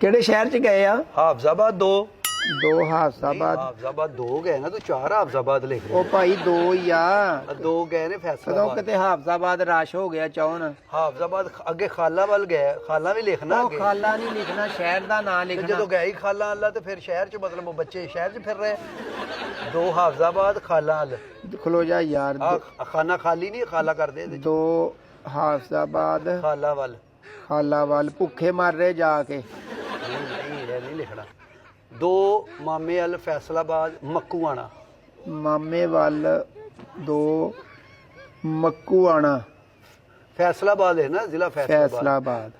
ਕਿਹੜੇ ਸ਼ਹਿਰ ਚ ਗਏ ਆ? ਹਾਫਜ਼ਾਬਾਦ ਦੋ। ਦੋ ਹਾਫਸਾਬਾਦ ਹਾਫਜ਼ਾਬਾਦ ਦੋ ਗਏ ਨਾ ਤੂੰ ਚਾਰ ਹਾਫਜ਼ਾਬਾਦ ਲਿਖ ਉਹ ਭਾਈ ਦੋ ਹੀ ਆ। ਰਿਹਾ ਦੋ ਗਏ ਨੇ ਕਦੋਂ ਫੈਸਲਾਬਾਦ ਕਿਤੇ ਹਾਫਸਾਬਾਦ ਰਸ਼ ਹੋ ਗਿਆ ਚੌਨ ਹਾਫਜ਼ਾਬਾਦ ਖ- ਅੱਗੇ ਖਾਲਾ ਵੱਲ ਗਏ ਖਾਲਾ ਵੀ ਲਿਖਣਾ ਉਹ ਅੱਗੇ। ਖਾਲਾ ਨਹੀਂ ਲਿਖਣਾ ਸ਼ਹਿਰ ਦਾ ਨਾਂ ਤੇ ਲਿਖਣਾ। ਜਦੋਂ ਗਏ ਹੀ ਖਾਲਾ ਅੱਲਾ ਤੇ ਫਿਰ ਸ਼ਹਿਰ ਚ ਮਤਲਬ ਉਹ ਬੱਚੇ ਸ਼ਹਿਰ ਚ ਫਿਰ ਰਹੇ। ਦੋ ਹਾਫਜ਼ਾਬਾਦ ਖਾਲਾ ਅੱਲ ਖਲੋ ਜਾ ਯਾਰ ਆ ਖਾਨਾ ਖਾਲੀ ਨਹੀਂ ਖਾਲਾ ਕਰਦੇ ਇਹਦੇ ਚ। ਦੋ ਹਾਫਸਾਬਾਦ ਖਾਲਾ ਵੱਲ। ਖਾਲਾਵਾਲ ਭੁੱਖੇ ਮਰ ਰਹੇ ਜਾ ਕੇ। ਲਿਖਣਾ ਦੋ ਮਾਮੇ ਵੱਲ ਫੈਸਲਾਬਾਦ ਮੱਕੂਆਣਾ ਮਾਮੇ ਵੱਲ ਦੋ ਮੱਕੂ ਆਣਾ। ਫੈਸਲਾਬਾਦ ਹੈ ਨਾ ਜ਼ਿਲ੍ਹਾ ਫੈਸਲਾਬਾਦ। ਫੈਸਲਾਬਾਦ।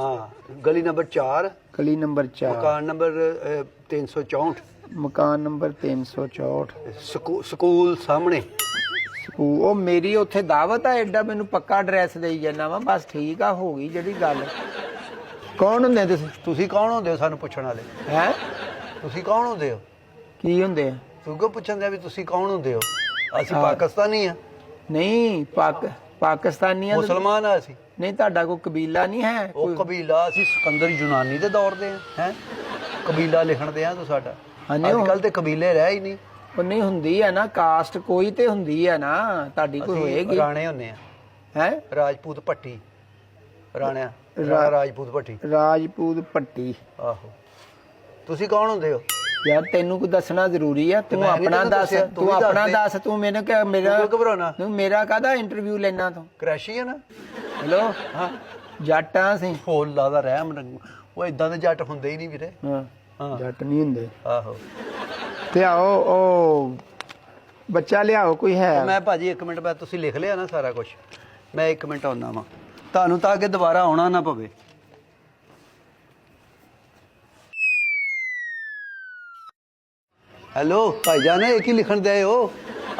ਹਾਂ ਗਲੀ ਨੰਬਰ 4 ਗਲੀ ਨੰਬਰ 4 ਮਕਾਨ ਨੰਬਰ ਅ, 364 ਮਕਾਨ ਨੰਬਰ 364 ਸਕੂ- ਸਕੂਲ ਸਾਹਮਣੇ। ਉਹ ਉਹ ਮੇਰੀ ਉੱਥੇ ਦਾਵਤ ਆ ਐਡਾ ਮੈਨੂੰ ਪੱਕਾ ਐਡਰੈਸ ਦੇਈ ਜਾਣਾ ਵਾ ਬਸ ਠੀਕ ਆ ਹੋ ਗਈ ਜਿਹੜੀ ਗੱਲ। ਕੌਣ ਹੁੰਦੇ ਤੁਸੀਂ? ਤੁਸੀਂ ਕੌਣ ਹੁੰਦੇ ਹੋ ਸਾਨੂੰ ਪੁੱਛਣ ਵਾਲੇ? ਹੈ? ਤੁਸੀਂ ਕੌਣ ਹੁੰਦੇ ਹੋ? ਕੀ ਹੁੰਦੇ ਆ? ਤੂੰ ਕਿਉਂ ਪੁੱਛਣ ਦਿਆ ਵੀ ਤੁਸੀਂ ਕੌਣ ਹੁੰਦੇ ਹੋ? ਅਸੀਂ ਪਾਕਿਸਤਾਨੀ ਆ। ਨਹੀਂ ਪਾਕ ਪਾਕਿਸਤਾਨੀਆਂ ਦੇ- ਮੁਸਲਮਾਨ ਆ ਅਸੀਂ। ਨਹੀਂ ਤੁਹਾਡਾ ਕੋਈ ਕਬੀਲਾ ਨਹੀਂ ਹੈ? ਉਹ ਕਬੀਲਾ ਅਸੀਂ ਸਿਕੰਦਰ ਯੂਨਾਨੀ ਦੇ ਦੌਰ ਦੇ ਆ ਹੈ? ਕਬੀਲਾ ਲਿਖਣ ਦੇ ਆ ਤੂੰ ਸਾਡਾ। ਹਾਂਜੀ, ਅੱਜ ਉਹ- ਕੱਲ ਤੇ ਕਬੀਲੇ ਰਹਿ ਹੀ ਨਹੀਂ। ਉਹ ਨਹੀਂ ਹੁੰਦੀ ਆ ਨਾ ਕਾਸਟ ਕੋਈ ਤੇ ਹੁੰਦੀ ਆ ਨਾ ਤੁਹਾਡੀ ਕੋਈ ਅਸੀਂ ਹੋਏਗੀ। ਰਾਣੇ ਹੁੰਨੇ ਆ। ਹੈ? ਰਾਜਪੂਤ ਭੱਟੀ। ਰਾਜਪੂਤ ਭੱਟੀ। ਰਾਜਪੂਤ ਪੱਟੀ ਆਹੋ। ਤੁਸੀਂ ਕੌਣ ਹੁੰਦੇ ਹੋ? ਯਾਰ ਤੈਨੂੰ ਕੋਈ ਦੱਸਣਾ ਜ਼ਰੂਰੀ ਆ? ਤੂੰ ਮੈਂ ਨੀ ਆਪਣਾ ਤੈਨੂੰ ਦੱਸ ਦੱਸਿਆ, ਤੂੰ ਤੂੰ ਵੀ ਆਪਣਾ ਦੱਸ ਦੱਸ ਤੂੰ ਮੈਨੂੰ ਕਿ ਮੇਰਾ ਕਿਉਂ ਘਬਰਾਉਣਾ? ਤੂੰ ਮੇਰਾ ਕਾਹਦਾ ਇੰਟਰਵਿਊ ਲੈਣਾ ਤੂੰ? ਕ੍ਰੈਸ਼ੀਅਨ ਹੈਲੋ? ਹਾਂ। ਜੱਟਾਂ ਸੀ। ਫੁੱਲ ਲਾਦਾ ਰਹਿਮ ਰੰਗ। ਉਹ ਇਦਾਂ ਦੇ ਜੱਟ ਹੁੰਦੇ ਹੀ ਨਹੀਂ ਵੀਰੇ। ਹਾਂ। ਹਾਂ। ਜੱਟ ਨਹੀਂ ਹੁੰਦੇ। ਆਹੋ। ਤੇ ਆਓ ਉਹ ਬੱਚਾ ਲਿਆਓ ਕੋਈ ਹੈ? ਮੈਂ ਭਾਜੀ 1 ਮਿੰਟ ਬਾਅਦ ਤੁਸੀਂ ਲਿਖ ਲਿਆ ਨਾ ਸਾਰਾ ਕੁਝ ਮੈਂ 1 ਮਿੰਟ ਆਉਣਾ ਵਾਂ। ਤੁਹਾਨੂੰ ਤਾਂ ਅੱਗੇ ਦੁਬਾਰਾ ਆਉਣਾ ਨਾ ਪਵੇ। ਹੈਲੋ ਭਾਈਜਾਨ ਇਹ ਕੀ ਲਿਖਣ ਦੇ ਹੋ?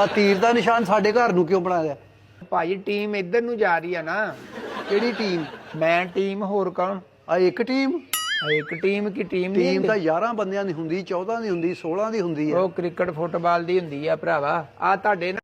ਆ ਤੀਰ ਦਾ ਨਿਸ਼ਾਨ ਸਾਡੇ ਘਰ ਨੂੰ ਕਿਉਂ ਬਣਾਇਆ ਭਾਜੀ ਟੀਮ ਇੱਧਰ ਨੂੰ ਜਾ ਰਹੀ ਆ ਨਾ। ਕਿਹੜੀ ਟੀਮ? ਮੈਂ ਟੀਮ ਹੋਰ ਕੌਣ? ਆ ਇੱਕ ਟੀਮ? ਆ ਇੱਕ ਟੀਮ ਕੀ ਟੀਮ ਨਹੀਂ ਟੀਮ? ਤਾਂ 11 ਬੰਦਿਆਂ ਦੀ ਹੁੰਦੀ 14 ਦੀ ਹੁੰਦੀ 16 ਦੀ ਹੁੰਦੀ ਹੈ। ਉਹ ਕ੍ਰਿਕਟ ਫੁੱਟਬਾਲ ਦੀ ਹੁੰਦੀ ਆ ਭਰਾਵਾ। ਆ ਤੁਹਾਡੇ ਨਾ